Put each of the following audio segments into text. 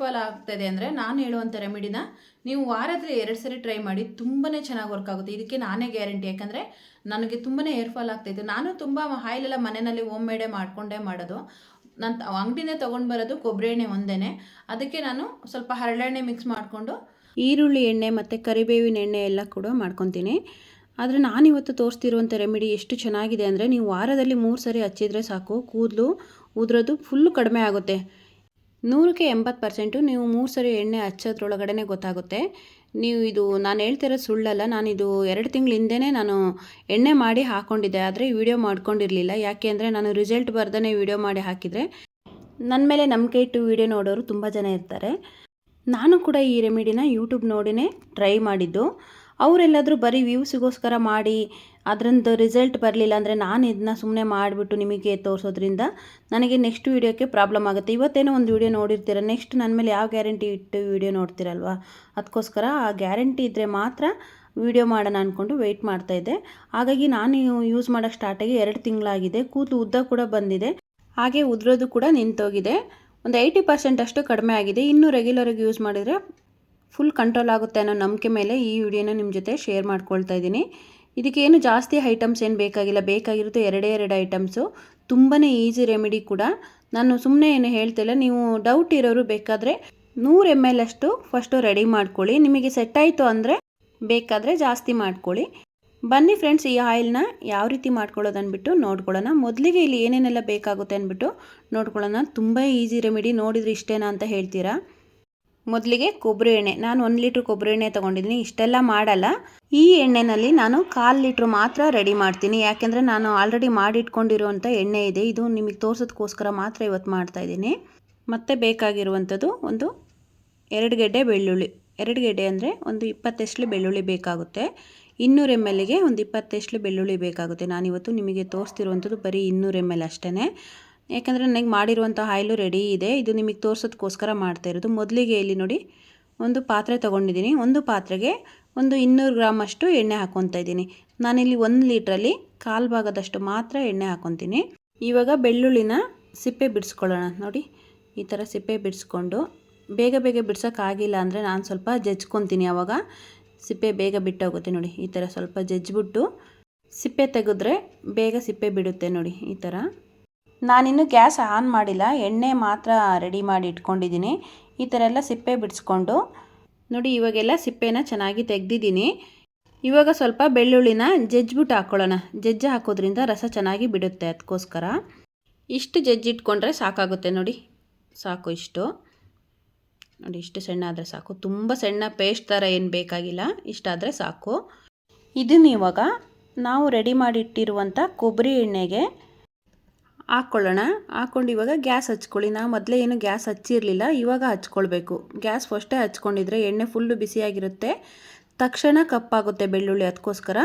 Fall ಆಗ್ತದೆ ಅಂದರೆ ನಾನು ಹೇಳುವಂಥ ರೆಮಿಡಿನ ನೀವು ವಾರದಲ್ಲಿ ಎರಡು ಸರಿ ಟ್ರೈ ಮಾಡಿ ತುಂಬಾ ಚೆನ್ನಾಗಿ ವರ್ಕ್ ಆಗುತ್ತೆ. ಇದಕ್ಕೆ ನಾನೇ ಗ್ಯಾರಂಟಿ ಯಾಕಂದರೆ ನನಗೆ ತುಂಬಾ ಹೇರ್ ಫಾಲ್ ಆಗ್ತಾಯಿತ್ತು ನಾನು ತುಂಬ ಆಯಿಲೆಲ್ಲ ಮನೆಯಲ್ಲಿ ಹೋಮ್ ಮೇಡೇ ಮಾಡಿಕೊಂಡೇ ಮಾಡೋದು. ನಾನು ಅಂಗಡಿನೇ ತೊಗೊಂಡು ಬರೋದು ಕೊಬ್ಬರಿ ಎಣ್ಣೆ ಒಂದೇ ಅದಕ್ಕೆ ನಾನು ಸ್ವಲ್ಪ ಹರಳೆಣ್ಣೆ ಮಿಕ್ಸ್ ಮಾಡಿಕೊಂಡು ಈರುಳ್ಳಿ ಎಣ್ಣೆ ಮತ್ತು ಕರಿಬೇವಿನ ಎಣ್ಣೆ ಎಲ್ಲ ಕೂಡ ಮಾಡ್ಕೊತೀನಿ. ಆದರೆ ನಾನಿವತ್ತು ತೋರಿಸ್ತಿರುವಂಥ ರೆಮಿಡಿ ಎಷ್ಟು ಚೆನ್ನಾಗಿದೆ ಅಂದರೆ ನೀವು ವಾರದಲ್ಲಿ ಮೂರು ಸರಿ ಹಚ್ಚಿದರೆ ಸಾಕು. ಕೂದಲು ಉದುರೋದು ಫುಲ್ಲು ಕಡಿಮೆ ಆಗುತ್ತೆ. ನೂರಕ್ಕೆ ಎಂಬತ್ತು ಪರ್ಸೆಂಟು ನೀವು ಮೂರು ಸರಿ ಎಣ್ಣೆ ಹಚ್ಚೋದ್ರೊಳಗಡೆ ಗೊತ್ತಾಗುತ್ತೆ. ನೀವು ಇದು, ನಾನು ಹೇಳ್ತಿರೋ ಸುಳ್ಳಲ್ಲ ನಾನು ಇದು ಎರಡು ತಿಂಗಳ ನಾನು ಎಣ್ಣೆ ಮಾಡಿ ಹಾಕ್ಕೊಂಡಿದ್ದೆ ಆದರೆ ವಿಡಿಯೋ ಮಾಡ್ಕೊಂಡಿರಲಿಲ್ಲ. ಯಾಕೆ ಅಂದರೆ ನಾನು ರಿಸಲ್ಟ್ ಬರ್ದೇ ವಿಡಿಯೋ ಮಾಡಿ ಹಾಕಿದರೆ. ನನ್ನ ಮೇಲೆ ನಂಬಿಕೆ ಇಟ್ಟು ವಿಡಿಯೋ ನೋಡೋರು ತುಂಬ ಜನ ಇರ್ತಾರೆ. ನಾನು ಕೂಡ ಈ ರೆಮಿಡಿನ ಯೂಟ್ಯೂಬ್ ನೋಡಿನೇ ಟ್ರೈ ಮಾಡಿದ್ದು. ಅವರೆಲ್ಲಾದರೂ ಬರೀ ವ್ಯೂವ್ಸಿಗೋಸ್ಕರ ಮಾಡಿ ಅದರಿಂದ ರಿಸಲ್ಟ್ ಬರಲಿಲ್ಲ ಅಂದರೆ ನಾನು ಇದನ್ನ ಸುಮ್ಮನೆ ಮಾಡಿಬಿಟ್ಟು ನಿಮಗೆ ತೋರಿಸೋದ್ರಿಂದ ನನಗೆ ನೆಕ್ಸ್ಟ್ ವೀಡಿಯೋಕ್ಕೆ ಪ್ರಾಬ್ಲಮ್ ಆಗುತ್ತೆ. ಇವತ್ತೇನೋ ಒಂದು ವೀಡಿಯೋ ನೋಡಿರ್ತೀರ ನೆಕ್ಸ್ಟ್ ನನ್ನ ಮೇಲೆ ಯಾವ ಗ್ಯಾರಂಟಿ ಇಟ್ಟು ವೀಡಿಯೋ ನೋಡ್ತೀರಲ್ವ? ಅದಕ್ಕೋಸ್ಕರ ಆ ಗ್ಯಾರಂಟಿ ಇದ್ದರೆ ಮಾತ್ರ ವೀಡಿಯೋ ಮಾಡೋಣ ಅಂದ್ಕೊಂಡು ವೆಯ್ಟ್ ಮಾಡ್ತಾಯಿದ್ದೆ ಹಾಗಾಗಿ ನಾನು ಯೂಸ್ ಮಾಡೋಕ್ಕೆ ಸ್ಟಾರ್ಟಾಗಿ ಎರಡು ತಿಂಗಳಾಗಿದೆ. ಕೂತು ಉದ್ದ ಕೂಡ ಬಂದಿದೆ. ಹಾಗೆ ಉದುರೋದು ಕೂಡ ನಿಂತೋಗಿದೆ. ಒಂದು ಏಯ್ಟಿ ಪರ್ಸೆಂಟ್ ಅಷ್ಟು ಕಡಿಮೆ ಆಗಿದೆ. ಇನ್ನೂ ರೆಗ್ಯುಲರಾಗಿ ಯೂಸ್ ಮಾಡಿದರೆ ಫುಲ್ ಕಂಟ್ರೋಲ್ ಆಗುತ್ತೆ ಅನ್ನೋ ನಂಬಿಕೆ ಮೇಲೆ ಈ ವಿಡಿಯೋನ ನಿಮ್ಮ ಜೊತೆ ಶೇರ್ ಮಾಡ್ಕೊಳ್ತಾ ಇದ್ದೀನಿ. ಇದಕ್ಕೇನು ಜಾಸ್ತಿ ಐಟಮ್ಸ್ ಏನು ಬೇಕಾಗಿಲ್ಲ. ಬೇಕಾಗಿರೋದು ಎರಡೇ ಎರಡು ಐಟಮ್ಸು ತುಂಬಾ ಈಸಿ ರೆಮಿಡಿ ಕೂಡ. ನಾನು ಸುಮ್ಮನೆ ಏನು ಹೇಳ್ತಿಲ್ಲ ನೀವು ಡೌಟ್ ಇರೋರು ಬೇಕಾದರೆ ನೂರು ಎಂ ಎಲ್ ಅಷ್ಟು ಫಸ್ಟು ರೆಡಿ ಮಾಡ್ಕೊಳ್ಳಿ. ನಿಮಗೆ ಸೆಟ್ ಆಯಿತು ಅಂದರೆ ಬೇಕಾದರೆ ಜಾಸ್ತಿ ಮಾಡ್ಕೊಳ್ಳಿ. ಬನ್ನಿ ಫ್ರೆಂಡ್ಸ್ ಈ ಆಯಿಲ್ನ ಯಾವ ರೀತಿ ಮಾಡ್ಕೊಳ್ಳೋದು ಅಂದ್ಬಿಟ್ಟು ನೋಡ್ಕೊಳ್ಳೋಣ. ಮೊದಲಿಗೆ ಇಲ್ಲಿ ಏನೇನೆಲ್ಲ ಬೇಕಾಗುತ್ತೆ ಅಂದ್ಬಿಟ್ಟು ನೋಡ್ಕೊಳ್ಳೋಣ. ತುಂಬ ಈಸಿ ರೆಮಿಡಿ ನೋಡಿದ್ರೆ ಇಷ್ಟೇನಾ ಅಂತ ಹೇಳ್ತೀರಾ? ಮೊದಲಿಗೆ ಕೊಬ್ಬರಿ ಎಣ್ಣೆ. ನಾನು ಒಂದು ಲೀಟ್ರ್ ಕೊಬ್ಬರಿ ಎಣ್ಣೆ ತೊಗೊಂಡಿದ್ದೀನಿ. ಇಷ್ಟೆಲ್ಲ ಮಾಡಲ್ಲ. ಈ ಎಣ್ಣೆನಲ್ಲಿ ನಾನು ಕಾಲು ಲೀಟ್ರ್ ಮಾತ್ರ ರೆಡಿ ಮಾಡ್ತೀನಿ. ಯಾಕೆಂದರೆ ನಾನು ಆಲ್ರೆಡಿ ಮಾಡಿಟ್ಕೊಂಡಿರುವಂಥ ಎಣ್ಣೆ ಇದೆ. ಇದು ನಿಮಗೆ ತೋರಿಸೋದಕ್ಕೋಸ್ಕರ ಮಾತ್ರ ಇವತ್ತು ಮಾಡ್ತಾ ಇದ್ದೀನಿ. ಮತ್ತು ಬೇಕಾಗಿರುವಂಥದ್ದು ಒಂದು ಎರಡು ಗೆಡ್ಡೆ ಬೆಳ್ಳುಳ್ಳಿ. ಎರಡು ಗೆಡ್ಡೆ ಅಂದರೆ ಒಂದು ಇಪ್ಪತ್ತೆಷ್ಟು ಬೆಳ್ಳುಳ್ಳಿ ಬೇಕಾಗುತ್ತೆ. ಇನ್ನೂರು ಎಂ ಎಲ್ಗೆ ಒಂದು ಇಪ್ಪತ್ತೆಷ್ಟು ಬೆಳ್ಳುಳ್ಳಿ ಬೇಕಾಗುತ್ತೆ. ನಾನಿವತ್ತು ನಿಮಗೆ ತೋರಿಸ್ತಿರುವಂಥದ್ದು ಬರೀ ಇನ್ನೂರು ಎಂ ಎಲ್ ಅಷ್ಟೇ ಯಾಕಂದರೆ ನನಗೆ ಮಾಡಿರುವಂಥ ಆಯಿಲು ರೆಡಿ ಇದೆ. ಇದು ನಿಮಗೆ ತೋರಿಸೋದಕ್ಕೋಸ್ಕರ ಮಾಡ್ತಾ ಇರೋದು. ಮೊದಲಿಗೆ ಇಲ್ಲಿ ನೋಡಿ, ಒಂದು ಪಾತ್ರೆ ತೊಗೊಂಡಿದ್ದೀನಿ. ಒಂದು ಪಾತ್ರೆಗೆ ಒಂದು ಇನ್ನೂರು ಗ್ರಾಮಷ್ಟು ಎಣ್ಣೆ ಹಾಕ್ಕೊತಾ ಇದ್ದೀನಿ. ನಾನಿಲ್ಲಿ ಒಂದು ಲೀಟ್ರಲ್ಲಿ ಕಾಲು ಭಾಗದಷ್ಟು ಮಾತ್ರ ಎಣ್ಣೆ ಹಾಕ್ಕೊತೀನಿ ಇವಾಗ ಬೆಳ್ಳುಳ್ಳಿನ ಸಿಪ್ಪೆ ಬಿಡಿಸ್ಕೊಳ್ಳೋಣ. ನೋಡಿ, ಈ ಥರ ಸಿಪ್ಪೆ ಬಿಡಿಸ್ಕೊಂಡು ಬೇಗ ಬೇಗ ಬಿಡ್ಸೋಕ್ಕಾಗಿಲ್ಲ ಅಂದರೆ ನಾನು ಸ್ವಲ್ಪ ಜಜ್ಕೊತೀನಿ ಆವಾಗ. ಸಿಪ್ಪೆ ಬೇಗ ಬಿಟ್ಟೋಗುತ್ತೆ ನೋಡಿ, ಈ ಥರ ಸ್ವಲ್ಪ ಜಜ್ಜಿಬಿಟ್ಟು ಸಿಪ್ಪೆ ತೆಗೆದ್ರೆ ಬೇಗ ಸಿಪ್ಪೆ ಬಿಡುತ್ತೆ ನೋಡಿ, ಈ ಥರ. ನಾನಿನ್ನು ಗ್ಯಾಸ್ ಆನ್ ಮಾಡಿಲ್ಲ, ಎಣ್ಣೆ ಮಾತ್ರ ರೆಡಿ ಮಾಡಿ ಇಟ್ಕೊಂಡಿದ್ದೀನಿ. ಈ ಥರ ಎಲ್ಲ ಸಿಪ್ಪೆ ಬಿಡಿಸ್ಕೊಂಡು, ನೋಡಿ ಇವಾಗೆಲ್ಲ ಸಿಪ್ಪೆನ ಚೆನ್ನಾಗಿ ತೆಗ್ದಿದ್ದೀನಿ. ಇವಾಗ ಸ್ವಲ್ಪ ಬೆಳ್ಳುಳ್ಳಿನ ಜಜ್ಜಿಬಿಟ್ಟು ಹಾಕ್ಕೊಳ್ಳೋಣ ಜಜ್ಜಿ ಹಾಕೋದ್ರಿಂದ ರಸ ಚೆನ್ನಾಗಿ ಬಿಡುತ್ತೆ ಅದಕ್ಕೋಸ್ಕರ. ಇಷ್ಟು ಜಜ್ಜಿಟ್ಕೊಂಡ್ರೆ ಸಾಕಾಗುತ್ತೆ ನೋಡಿ. ಸಾಕು ಇಷ್ಟು. ನೋಡಿ ಇಷ್ಟು ಸಣ್ಣ ಆದರೆ ಸಾಕು. ತುಂಬ ಸಣ್ಣ ಪೇಸ್ಟ್ ಥರ ಏನು ಬೇಕಾಗಿಲ್ಲ. ಇಷ್ಟಾದರೆ ಸಾಕು. ಇದನ್ನ ಇವಾಗ ನಾವು ರೆಡಿ ಮಾಡಿಟ್ಟಿರುವಂಥ ಕೊಬ್ಬರಿ ಎಣ್ಣೆಗೆ ಹಾಕ್ಕೊಳ್ಳೋಣ ಹಾಕ್ಕೊಂಡು ಇವಾಗ ಗ್ಯಾಸ್ ಹಚ್ಕೊಳ್ಳಿ. ನಾವು ಮೊದಲೇ ಏನು ಗ್ಯಾಸ್ ಹಚ್ಚಿರಲಿಲ್ಲ, ಇವಾಗ ಹಚ್ಕೊಳ್ಬೇಕು. ಗ್ಯಾಸ್ ಫಸ್ಟೇ ಹಚ್ಕೊಂಡಿದ್ರೆ ಎಣ್ಣೆ ಫುಲ್ಲು ಬಿಸಿಯಾಗಿರುತ್ತೆ. ತಕ್ಷಣ ಕಪ್ಪಾಗುತ್ತೆ ಬೆಳ್ಳುಳ್ಳಿ ಅದಕ್ಕೋಸ್ಕರ.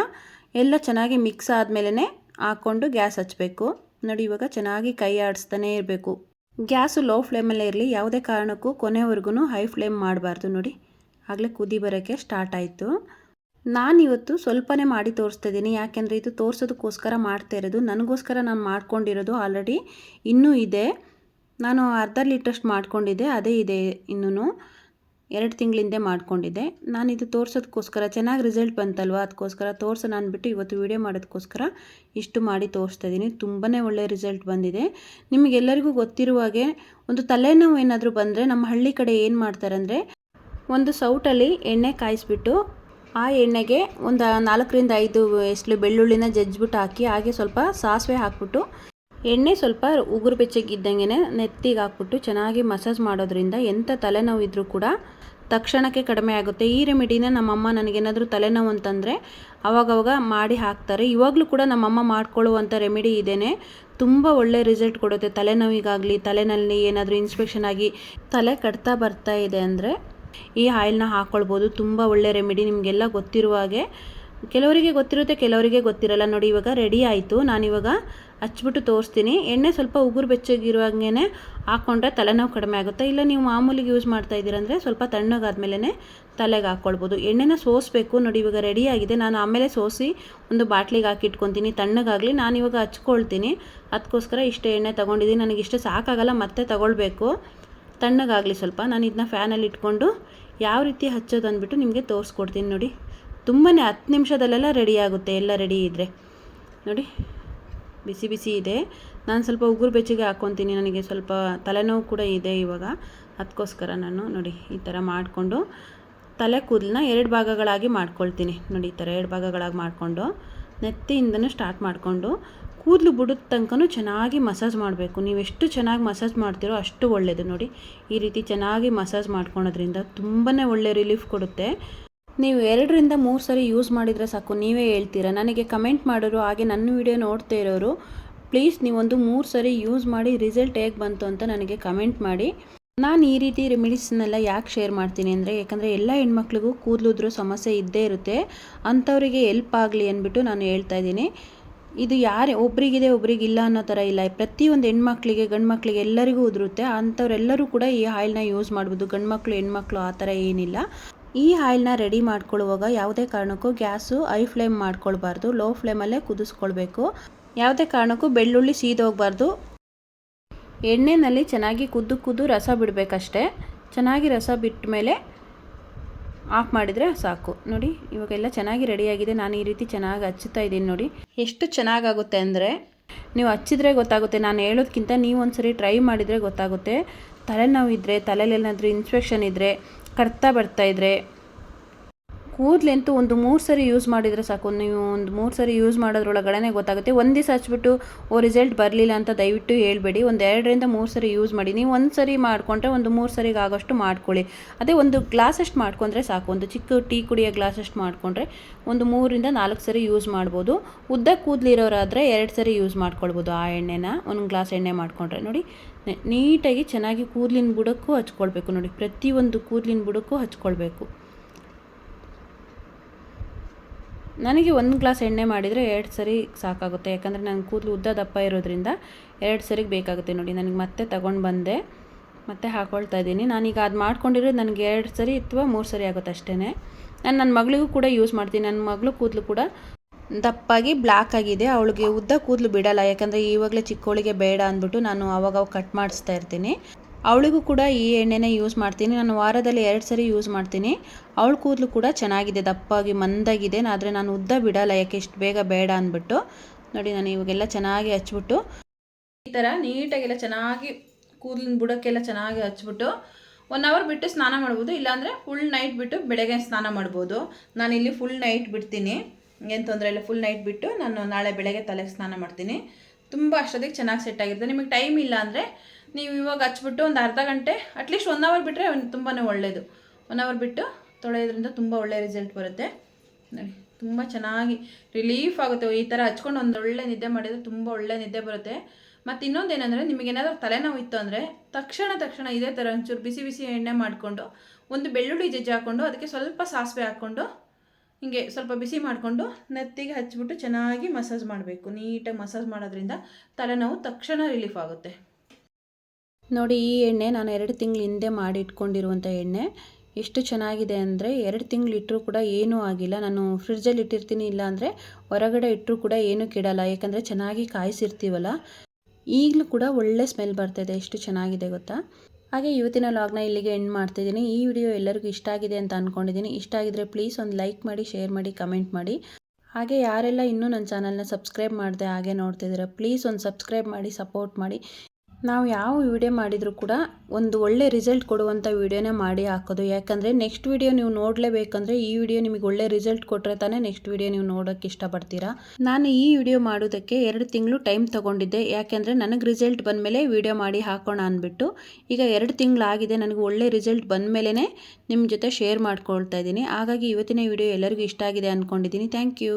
ಎಲ್ಲ ಚೆನ್ನಾಗಿ ಮಿಕ್ಸ್ ಆದಮೇಲೆ ಹಾಕ್ಕೊಂಡು ಗ್ಯಾಸ್ ಹಚ್ಚಬೇಕು ನೋಡಿ, ಇವಾಗ ಚೆನ್ನಾಗಿ ಕೈ ಆಡಿಸ್ತಾನೇ ಇರಬೇಕು. ಗ್ಯಾಸು ಲೋ ಫ್ಲೇಮಲ್ಲೇ ಇರಲಿ. ಯಾವುದೇ ಕಾರಣಕ್ಕೂ ಕೊನೆವರೆಗೂ ಹೈ ಫ್ಲೇಮ್ ಮಾಡಬಾರ್ದು. ನೋಡಿ, ಆಗಲೇ ಕುದಿ ಬರೋಕ್ಕೆ ಸ್ಟಾರ್ಟ್ ಆಯಿತು. ನಾನಿವತ್ತು ಸ್ವಲ್ಪನೇ ಮಾಡಿ ತೋರಿಸ್ತಾ ಇದ್ದೀನಿ ಯಾಕೆಂದರೆ ಇದು ತೋರಿಸೋದಕ್ಕೋಸ್ಕರ ಮಾಡ್ತಾ ಇರೋದು. ನನಗೋಸ್ಕರ ನಾನು ಮಾಡ್ಕೊಂಡಿರೋದು ಆಲ್ರೆಡಿ ಇನ್ನೂ ಇದೆ. ನಾನು ಅರ್ಧ ಲೀಟ್ರಷ್ಟು ಮಾಡ್ಕೊಂಡಿದ್ದೆ, ಅದೇ ಇದೆ ಇನ್ನೂ ಎರಡು ತಿಂಗಳಿಂದೆ ಮಾಡ್ಕೊಂಡಿದ್ದೆ. ನಾನು ಇದು ತೋರಿಸೋದಕ್ಕೋಸ್ಕರ, ಚೆನ್ನಾಗಿ ರಿಸಲ್ಟ್ ಬಂತಲ್ವ? ಅದಕ್ಕೋಸ್ಕರ ತೋರಿಸಿ ನಾನು ಬಿಟ್ಟು ಇವತ್ತು ವೀಡಿಯೋ ಮಾಡೋದಕ್ಕೋಸ್ಕರ ಇಷ್ಟು ಮಾಡಿ ತೋರಿಸ್ತಾ ಇದ್ದೀನಿ. ತುಂಬಾ ಒಳ್ಳೆಯ ರಿಸಲ್ಟ್ ಬಂದಿದೆ. ನಿಮಗೆಲ್ಲರಿಗೂ ಗೊತ್ತಿರುವಾಗೆ ಒಂದು ತಲೆನೋವು ಏನಾದರೂ ಬಂದರೆ ನಮ್ಮ ಹಳ್ಳಿ ಕಡೆ ಏನು ಮಾಡ್ತಾರೆ ಅಂದರೆ ಒಂದು ಸೌಟಲ್ಲಿ ಎಣ್ಣೆ ಕಾಯಿಸ್ಬಿಟ್ಟು ಆ ಎಣ್ಣೆಗೆ ಒಂದು ನಾಲ್ಕರಿಂದ ಐದು ಎಷ್ಟು ಬೆಳ್ಳುಳ್ಳಿನ ಜಜ್ಜಿಬಿಟ್ಟು ಹಾಕಿ, ಹಾಗೆ ಸ್ವಲ್ಪ ಸಾಸಿವೆ ಹಾಕ್ಬಿಟ್ಟು, ಎಣ್ಣೆ ಸ್ವಲ್ಪ ಉಗುರು ಬೆಚ್ಚಗಿದ್ದಂಗೆ ನೆತ್ತಿಗೆ ಹಾಕ್ಬಿಟ್ಟು ಚೆನ್ನಾಗಿ ಮಸಾಜ್ ಮಾಡೋದ್ರಿಂದ ಎಂಥ ತಲೆನೋವು ಇದ್ದರೂ ಕೂಡ ತಕ್ಷಣಕ್ಕೆ ಕಡಿಮೆ ಆಗುತ್ತೆ. ಈ ರೆಮಿಡಿನ ನಮ್ಮಮ್ಮ ನನಗೇನಾದರೂ ತಲೆನೋವು ಅಂತಂದರೆ ಅವಾಗವಾಗ ಮಾಡಿ ಹಾಕ್ತಾರೆ. ಇವಾಗಲೂ ಕೂಡ ನಮ್ಮಮ್ಮ ಮಾಡ್ಕೊಳ್ಳುವಂಥ ರೆಮಿಡಿ ಇದೇನೆ. ತುಂಬ ಒಳ್ಳೆ ರಿಸಲ್ಟ್ ಕೊಡುತ್ತೆ. ತಲೆನೋವಿಗಾಗಲಿ, ತಲೆನಲ್ಲಿ ಏನಾದರೂ ಇನ್ಸ್ಪೆಕ್ಷನ್ ಆಗಿ ತಲೆ ಕಟ್ತಾ ಬರ್ತಾ ಇದೆ ಅಂದರೆ ಈ ಆಯಿಲ್ನ ಹಾಕ್ಕೊಳ್ಬೋದು ತುಂಬ ಒಳ್ಳೆ ರೆಮಿಡಿ ನಿಮಗೆಲ್ಲ ಗೊತ್ತಿರುವ ಹಾಗೆ. ಕೆಲವರಿಗೆ ಗೊತ್ತಿರುತ್ತೆ, ಕೆಲವರಿಗೆ ಗೊತ್ತಿರಲ್ಲ. ನೋಡಿ, ಇವಾಗ ರೆಡಿ ಆಯಿತು. ನಾನಿವಾಗ ಹಚ್ಬಿಟ್ಟು ತೋರಿಸ್ತೀನಿ. ಎಣ್ಣೆ ಸ್ವಲ್ಪ ಉಗುರು ಬೆಚ್ಚಗಿರುವಾಗೇ ಹಾಕ್ಕೊಂಡ್ರೆ ತಲೆನೋವು ಕಡಿಮೆ ಆಗುತ್ತೆ? ಇಲ್ಲ, ನೀವು ಮಾಮೂಲಿಗೆ ಯೂಸ್ ಮಾಡ್ತಾ ಇದ್ದೀರಂದರೆ ಸ್ವಲ್ಪ ತಣ್ಣಗಾದ್ಮೇಲೆ ತಲೆಗೆ ಹಾಕ್ಕೊಳ್ಬೋದು ಎಣ್ಣೆನ ಸೋಸಬೇಕು. ನೋಡಿ, ಇವಾಗ ರೆಡಿ ಆಗಿದೆ. ನಾನು ಆಮೇಲೆ ಸೋಸಿ ಒಂದು ಬಾಟ್ಲಿಗೆ ಹಾಕಿಟ್ಕೊತೀನಿ. ತಣ್ಣಗಾಗಲಿ ನಾನು ಇವಾಗ ಹಚ್ಕೊಳ್ತೀನಿ. ಅದಕ್ಕೋಸ್ಕರ ಇಷ್ಟು ಎಣ್ಣೆ ತೊಗೊಂಡಿದ್ದೀನಿ. ನನಗೆ ಇಷ್ಟು ಸಾಕಾಗಲ್ಲ, ಮತ್ತೆ ತಗೊಳ್ಬೇಕು. ತಣ್ಣಗಾಗಲಿ ಸ್ವಲ್ಪ. ನಾನು ಇದನ್ನ ಫ್ಯಾನಲ್ಲಿ ಇಟ್ಕೊಂಡು ಯಾವ ರೀತಿ ಹಚ್ಚೋದು ಅಂದ್ಬಿಟ್ಟು ನಿಮಗೆ ತೋರಿಸ್ಕೊಡ್ತೀನಿ ನೋಡಿ. ತುಂಬಾ ಹತ್ತು ನಿಮಿಷದಲ್ಲೆಲ್ಲ ರೆಡಿ ಆಗುತ್ತೆ, ಎಲ್ಲ ರೆಡಿ ಇದ್ದರೆ ನೋಡಿ, ಬಿಸಿ ಬಿಸಿ ಇದೆ. ನಾನು ಸ್ವಲ್ಪ ಉಗುರು ಬೆಚ್ಚಗೆ ಹಾಕ್ಕೊತೀನಿ ನನಗೆ ಸ್ವಲ್ಪ ತಲೆನೋವು ಕೂಡ ಇದೆ ಇವಾಗ. ಅದಕ್ಕೋಸ್ಕರ ನಾನು ನೋಡಿ ಈ ಥರ ಮಾಡಿಕೊಂಡು ತಲೆ ಕೂದಲನ್ನ ಎರಡು ಭಾಗಗಳಾಗಿ ಮಾಡ್ಕೊಳ್ತೀನಿ. ನೋಡಿ, ಈ ಥರ ಎರಡು ಭಾಗಗಳಾಗಿ ಮಾಡಿಕೊಂಡು ನೆತ್ತಿಯಿಂದನೂ ಸ್ಟಾರ್ಟ್ ಮಾಡಿಕೊಂಡು ಕೂದಲು ಬಿಡೋ ತನಕನೂ ಚೆನ್ನಾಗಿ ಮಸಾಜ್ ಮಾಡಬೇಕು. ನೀವು ಎಷ್ಟು ಚೆನ್ನಾಗಿ ಮಸಾಜ್ ಮಾಡ್ತೀರೋ ಅಷ್ಟು ಒಳ್ಳೆಯದು ನೋಡಿ. ಈ ರೀತಿ ಚೆನ್ನಾಗಿ ಮಸಾಜ್ ಮಾಡ್ಕೊಳೋದ್ರಿಂದ ತುಂಬಾ ಒಳ್ಳೆ ರಿಲೀಫ್ ಕೊಡುತ್ತೆ. ನೀವು ಎರಡರಿಂದ ಮೂರು ಸರಿ ಯೂಸ್ ಮಾಡಿದರೆ ಸಾಕು. ನೀವೇ ಹೇಳ್ತೀರಾ? ನನಗೆ ಕಮೆಂಟ್ ಮಾಡೋರು ಹಾಗೆ ನನ್ನ ವಿಡಿಯೋ ನೋಡ್ತಾ ಇರೋರು ಪ್ಲೀಸ್ ನೀವೊಂದು ಮೂರು ಸರಿ ಯೂಸ್ ಮಾಡಿ ರಿಸಲ್ಟ್ ಹೇಗೆ ಬಂತು ಅಂತ ನನಗೆ ಕಮೆಂಟ್ ಮಾಡಿ. ನಾನು ಈ ರೀತಿ ರೆಮಿಡೀಸ್ನೆಲ್ಲ ಯಾಕೆ ಶೇರ್ ಮಾಡ್ತೀನಿ ಅಂದರೆ, ಯಾಕಂದರೆ ಎಲ್ಲ ಹೆಣ್ಮಕ್ಳಿಗೂ ಕೂದಲುದ್ರೂ ಸಮಸ್ಯೆ ಇದ್ದೇ ಇರುತ್ತೆ. ಅಂಥವರಿಗೆ ಎಲ್ಪ್ ಆಗಲಿ ಅಂದ್ಬಿಟ್ಟು ನಾನು ಹೇಳ್ತಾ ಇದ್ದೀನಿ. ಇದು ಯಾರೇ, ಒಬ್ರಿಗಿದೆ, ಒಬ್ರಿಗಿಲ್ಲ ಅನ್ನೋ ಥರ ಇಲ್ಲ. ಪ್ರತಿಯೊಂದು ಹೆಣ್ಮಕ್ಳಿಗೆ ಗಂಡು ಮಕ್ಕಳಿಗೆ ಎಲ್ಲರಿಗೂ ಉದುರುತ್ತೆ. ಅಂಥವ್ರೆಲ್ಲರೂ ಕೂಡ ಈ ಆಯಿಲ್ನ ಯೂಸ್ ಮಾಡ್ಬೋದು. ಗಂಡು ಮಕ್ಕಳು ಹೆಣ್ಮಕ್ಳು ಆ ಥರ ಏನಿಲ್ಲ. ಈ ಆಯಿಲ್ನ ರೆಡಿ ಮಾಡ್ಕೊಳ್ಳುವಾಗ ಯಾವುದೇ ಕಾರಣಕ್ಕೂ ಗ್ಯಾಸು ಐ ಫ್ಲೇಮ್ ಮಾಡ್ಕೊಳ್ಬಾರ್ದು. ಲೋ ಫ್ಲೇಮಲ್ಲೇ ಕುದಿಸ್ಕೊಳ್ಬೇಕು. ಯಾವುದೇ ಕಾರಣಕ್ಕೂ ಬೆಳ್ಳುಳ್ಳಿ ಸೀದೋಗಬಾರ್ದು ಎಣ್ಣೆಯಲ್ಲಿ ಚೆನ್ನಾಗಿ ಕುದ್ದು ಕುದ್ದು ರಸ ಬಿಡಬೇಕಷ್ಟೇ. ಚೆನ್ನಾಗಿ ರಸ ಬಿಟ್ಟ ಮೇಲೆ ಆಫ್ ಮಾಡಿದರೆ ಸಾಕು. ನೋಡಿ, ಇವಾಗೆಲ್ಲ ಚೆನ್ನಾಗಿ ರೆಡಿಯಾಗಿದೆ ನಾನು ಈ ರೀತಿ ಚೆನ್ನಾಗಿ ಹಚ್ಚುತ್ತಾ ಇದ್ದೀನಿ ನೋಡಿ. ಎಷ್ಟು ಚೆನ್ನಾಗಾಗುತ್ತೆ ಅಂದರೆ, ನೀವು ಹಚ್ಚಿದ್ರೆ ಗೊತ್ತಾಗುತ್ತೆ. ನಾನು ಹೇಳೋದಕ್ಕಿಂತ ನೀವು ಒಂದ್ಸರಿ ಟ್ರೈ ಮಾಡಿದರೆ ಗೊತ್ತಾಗುತ್ತೆ. ತಲೆನೋವು ಇದ್ದರೆ ತಲೆಯಲ್ಲೇನಾದರೂ ಇನ್ಫೆಕ್ಷನ್ ಇದ್ದರೆ ಬರ್ತಾ ಬರ್ತಾಯಿದ್ರೆ ಕೂದಲೆಂತೂ ಒಂದು ಮೂರು ಸರಿ ಯೂಸ್ ಮಾಡಿದರೆ ಸಾಕು. ನೀವು ಒಂದು ಮೂರು ಸರಿ ಯೂಸ್ ಮಾಡೋದ್ರೊಳಗಡೆ ಗೊತ್ತಾಗುತ್ತೆ. ಒಂದು ದಿವಸ ಹಚ್ಬಿಟ್ಟು ಓ ರಿಸಲ್ಟ್ ಬರಲಿಲ್ಲ ಅಂತ ದಯವಿಟ್ಟು ಹೇಳ್ಬೇಡಿ. ಒಂದು ಎರಡರಿಂದ ಮೂರು ಸರಿ ಯೂಸ್ ಮಾಡಿ. ನೀವು ಒಂದು ಸರಿ ಮಾಡಿಕೊಂಡ್ರೆ ಒಂದು ಮೂರು ಸರಿಗೆ ಆಗೋಷ್ಟು ಮಾಡ್ಕೊಳ್ಳಿ. ಅದೇ ಒಂದು ಗ್ಲಾಸಷ್ಟು ಮಾಡ್ಕೊಂಡ್ರೆ ಸಾಕು. ಒಂದು ಚಿಕ್ಕ ಟೀ ಕುಡಿಯೋ ಗ್ಲಾಸಷ್ಟು ಮಾಡಿಕೊಂಡ್ರೆ ಒಂದು ಮೂರಿಂದ ನಾಲ್ಕು ಸರಿ ಯೂಸ್ ಮಾಡ್ಬೋದು. ಉದ್ದ ಕೂದಲಿರೋರಾದರೆ ಎರಡು ಸರಿ ಯೂಸ್ ಮಾಡ್ಕೊಳ್ಬೋದು ಆ ಎಣ್ಣೆನ. ಒಂದು ಗ್ಲಾಸ್ ಎಣ್ಣೆ ಮಾಡಿಕೊಂಡ್ರೆ. ನೋಡಿ ನೀಟಾಗಿ ಚೆನ್ನಾಗಿ ಕೂದಲಿನ ಬುಡಕ್ಕೂ ಹಚ್ಕೊಳ್ಬೇಕು. ನೋಡಿ, ಪ್ರತಿಯೊಂದು ಕೂದಲಿನ ಬುಡಕ್ಕೂ ಹಚ್ಕೊಳ್ಬೇಕು. ನನಗೆ ಒಂದು ಗ್ಲಾಸ್ ಎಣ್ಣೆ ಮಾಡಿದರೆ ಎರಡು ಸರಿ ಸಾಕಾಗುತ್ತೆ. ಯಾಕಂದರೆ ನನ್ನ ಕೂದಲು ಉದ್ದ ದಪ್ಪ ಇರೋದ್ರಿಂದ ಎರಡು ಸರಿಗೆ ಬೇಕಾಗುತ್ತೆ ನೋಡಿ. ನನಗೆ ಮತ್ತೆ ತಗೊಂಡು ಬಂದೆ. ಮತ್ತೆ ಹಾಕ್ಕೊಳ್ತಾ ಇದ್ದೀನಿ. ನಾನೀಗ ಅದು ಮಾಡ್ಕೊಂಡಿರೋದು ನನಗೆ ಎರಡು ಸರಿ ಅಥವಾ ಮೂರು ಸರಿ ಆಗುತ್ತೆ ಅಷ್ಟೇ ನಾನು ನನ್ನ ಮಗಳಿಗೂ ಕೂಡ ಯೂಸ್ ಮಾಡ್ತೀನಿ. ನನ್ನ ಮಗಳು ಕೂದಲು ಕೂಡ ದಪ್ಪಾಗಿ ಬ್ಲ್ಯಾಕ್ ಆಗಿದೆ. ಅವಳಿಗೆ ಉದ್ದ ಕೂದಲು ಬಿಡಲ್ಲ. ಯಾಕಂದರೆ ಇವಾಗಲೇ ಚಿಕ್ಕವಳಿಗೆ ಬೇಡ ಅಂದ್ಬಿಟ್ಟು ನಾನು ಅವಾಗ ಕಟ್ ಮಾಡಿಸ್ತಾ ಇರ್ತೀನಿ. ಅವಳಿಗೂ ಕೂಡ ಈ ಎಣ್ಣೆನೇ ಯೂಸ್ ಮಾಡ್ತೀನಿ. ನಾನು ವಾರದಲ್ಲಿ ಎರಡು ಸರಿ ಯೂಸ್ ಮಾಡ್ತೀನಿ. ಅವಳ ಕೂದಲು ಕೂಡ ಚೆನ್ನಾಗಿದೆ, ದಪ್ಪಾಗಿ ಮಂದಾಗಿದೆ. ಆದರೆ ನಾನು ಉದ್ದ ಬಿಡಲ್ಲ, ಯಾಕೆ ಇಷ್ಟು ಬೇಗ ಬೇಡ ಅಂದ್ಬಿಟ್ಟು. ನೋಡಿ, ನಾನು ಇವಾಗೆಲ್ಲ ಚೆನ್ನಾಗಿ ಹಚ್ಬಿಟ್ಟು ಈ ಥರ ನೀಟಾಗೆಲ್ಲ ಚೆನ್ನಾಗಿ ಕೂದಲಿನ ಬುಡಕ್ಕೆಲ್ಲ ಚೆನ್ನಾಗಿ ಹಚ್ಬಿಟ್ಟು ಒನ್ ಅವರ್ ಬಿಟ್ಟು ಸ್ನಾನ ಮಾಡ್ಬೋದು. ಇಲ್ಲಾಂದರೆ ಫುಲ್ ನೈಟ್ ಬಿಟ್ಟು ಬೆಳಗ್ಗೆ ಸ್ನಾನ ಮಾಡ್ಬೋದು. ನಾನಿಲ್ಲಿ ಫುಲ್ ನೈಟ್ ಬಿಡ್ತೀನಿ. ಏನು ತೊಂದರೆ ಇಲ್ಲ ಫುಲ್ ನೈಟ್ ಬಿಟ್ಟು ನಾನು ನಾಳೆ ಬೆಳಗ್ಗೆ ತಲೆಗೆ ಸ್ನಾನ ಮಾಡ್ತೀನಿ. ತುಂಬ ಅಷ್ಟೊತ್ತಿಗೆ ಚೆನ್ನಾಗಿ ಸೆಟ್ ಆಗಿರುತ್ತೆ. ನಿಮಗೆ ಟೈಮ್ ಇಲ್ಲ ಅಂದರೆ ನೀವು ಇವಾಗ ಹಚ್ಬಿಟ್ಟು ಒಂದು ಅರ್ಧ ಗಂಟೆ ಅಟ್ಲೀಸ್ಟ್ ಒನ್ ಅವರ್ ಬಿಟ್ಟರೆ ತುಂಬಾ ಒಳ್ಳೆಯದು ಒನ್ ಅವರ್ ಬಿಟ್ಟು ತೊಳೆಯೋದ್ರಿಂದ ತುಂಬ ಒಳ್ಳೆಯ ರಿಸಲ್ಟ್ ಬರುತ್ತೆ. ನೋಡಿ, ತುಂಬ ಚೆನ್ನಾಗಿ ರಿಲೀಫ್ ಆಗುತ್ತೆ. ಈ ಥರ ಹಚ್ಕೊಂಡು ಒಂದು ಒಳ್ಳೆ ನಿದ್ದೆ ಮಾಡಿದರೆ ತುಂಬ ಒಳ್ಳೆ ನಿದ್ದೆ ಬರುತ್ತೆ. ಮತ್ತು ಇನ್ನೊಂದು ಏನಂದರೆ ನಿಮಗೇನಾದರೂ ತಲೆನೋವು ಇತ್ತು ಅಂದರೆ ತಕ್ಷಣ ತಕ್ಷಣ ಇದೇ ಥರ ಒಂಚೂರು ಬಿಸಿ ಬಿಸಿ ಎಣ್ಣೆ ಮಾಡಿಕೊಂಡು, ಒಂದು ಬೆಳ್ಳುಳ್ಳಿ ಜಜ್ಜಿ ಹಾಕ್ಕೊಂಡು ಅದಕ್ಕೆ ಸ್ವಲ್ಪ ಸಾಸಿವೆ ಹಾಕ್ಕೊಂಡು ಹಿಂಗೆ ಸ್ವಲ್ಪ ಬಿಸಿ ಮಾಡಿಕೊಂಡು ನೆತ್ತಿಗೆ ಹಚ್ಚಿಬಿಟ್ಟು ಚೆನ್ನಾಗಿ ಮಸಾಜ್ ಮಾಡಬೇಕು. ನೀಟಾಗಿ ಮಸಾಜ್ ಮಾಡೋದ್ರಿಂದ ತಲೆನೋವು ತಕ್ಷಣ ರಿಲೀಫ್ ಆಗುತ್ತೆ. ನೋಡಿ, ಈ ಎಣ್ಣೆ ನಾನು ಎರಡು ತಿಂಗಳ ಹಿಂದೆ ಮಾಡಿ ಇಟ್ಕೊಂಡಿರುವಂಥ ಎಣ್ಣೆ. ಎಷ್ಟು ಚೆನ್ನಾಗಿದೆ ಅಂದರೆ ಎರಡು ತಿಂಗಳು ಇಟ್ಟರೂ ಕೂಡ ಏನೂ ಆಗಿಲ್ಲ. ನಾನು ಫ್ರಿಡ್ಜಲ್ಲಿ ಇಟ್ಟಿರ್ತೀನಿ ಇಲ್ಲ ಅಂದರೆ ಹೊರಗಡೆ ಇಟ್ಟರೂ ಕೂಡ ಏನೂ ಕೆಡಲ್ಲ. ಯಾಕಂದರೆ ಚೆನ್ನಾಗಿ ಕಾಯಿಸಿರ್ತೀವಲ್ಲ, ಈಗಲೂ ಕೂಡ ಒಳ್ಳೆ ಸ್ಮೆಲ್ ಬರ್ತಾಯಿದೆ ಎಷ್ಟು ಚೆನ್ನಾಗಿದೆ ಗೊತ್ತಾ? ಹಾಗೆ ಇವತ್ತಿನ ಲಾಗ್ನ ಇಲ್ಲಿಗೆ ಎಂಡ್ ಮಾಡ್ತಿದ್ದೀನಿ. ಈ ವಿಡಿಯೋ ಎಲ್ಲರಿಗೂ ಇಷ್ಟ ಆಗಿದೆ ಅಂತ ಅಂದ್ಕೊಂಡಿದ್ದೀನಿ ಇಷ್ಟ ಆಗಿದ್ರೆ ಪ್ಲೀಸ್ ಒಂದು ಲೈಕ್ ಮಾಡಿ ಶೇರ್ ಮಾಡಿ ಕಮೆಂಟ್ ಮಾಡಿ. ಹಾಗೆ ಯಾರೆಲ್ಲ ಇನ್ನೂ ನನ್ನ ಚಾನಲ್ನ ಸಬ್ಸ್ಕ್ರೈಬ್ ಮಾಡಿದೆ ಹಾಗೆ ನೋಡ್ತಿದ್ದೀರಾ ಪ್ಲೀಸ್ ಒಂದು ಸಬ್ಸ್ಕ್ರೈಬ್ ಮಾಡಿ ಸಪೋರ್ಟ್ ಮಾಡಿ. ನಾವು ಯಾವ ವಿಡಿಯೋ ಮಾಡಿದರೂ ಕೂಡ ಒಂದು ಒಳ್ಳೆ ರಿಸಲ್ಟ್ ಕೊಡುವಂಥ ವಿಡಿಯೋನೇ ಮಾಡಿ ಹಾಕೋದು. ಯಾಕಂದರೆ ನೆಕ್ಸ್ಟ್ ವಿಡಿಯೋ ನೀವು ನೋಡಲೇಬೇಕಂದ್ರೆ ಈ ವಿಡಿಯೋ ನಿಮಗೆ ಒಳ್ಳೆ ರಿಸಲ್ಟ್ ಕೊಟ್ಟರೆ ತಾನೇ ನೆಕ್ಸ್ಟ್ ವಿಡಿಯೋ ನೀವು ನೋಡೋಕ್ಕೆ ಇಷ್ಟಪಡ್ತೀರಾ. ನಾನು ಈ ವಿಡಿಯೋ ಮಾಡೋದಕ್ಕೆ ಎರಡು ತಿಂಗಳು ಟೈಮ್ ತೊಗೊಂಡಿದ್ದೆ. ಯಾಕೆಂದರೆ ನನಗೆ ರಿಸಲ್ಟ್ ಬಂದಮೇಲೆ ವಿಡಿಯೋ ಮಾಡಿ ಹಾಕೋಣ ಅಂದ್ಬಿಟ್ಟು. ಈಗ ಎರಡು ತಿಂಗಳಾಗಿದೆ, ನನಗೆ ಒಳ್ಳೆ ರಿಸಲ್ಟ್ ಬಂದಮೇಲೆ ನಿಮ್ಮ ಜೊತೆ ಶೇರ್ ಮಾಡ್ಕೊಳ್ತಾ ಇದ್ದೀನಿ. ಹಾಗಾಗಿ ಇವತ್ತಿನ ವಿಡಿಯೋ ಎಲ್ಲರಿಗೂ ಇಷ್ಟ ಆಗಿದೆ ಅಂದ್ಕೊಂಡಿದ್ದೀನಿ ಥ್ಯಾಂಕ್ ಯು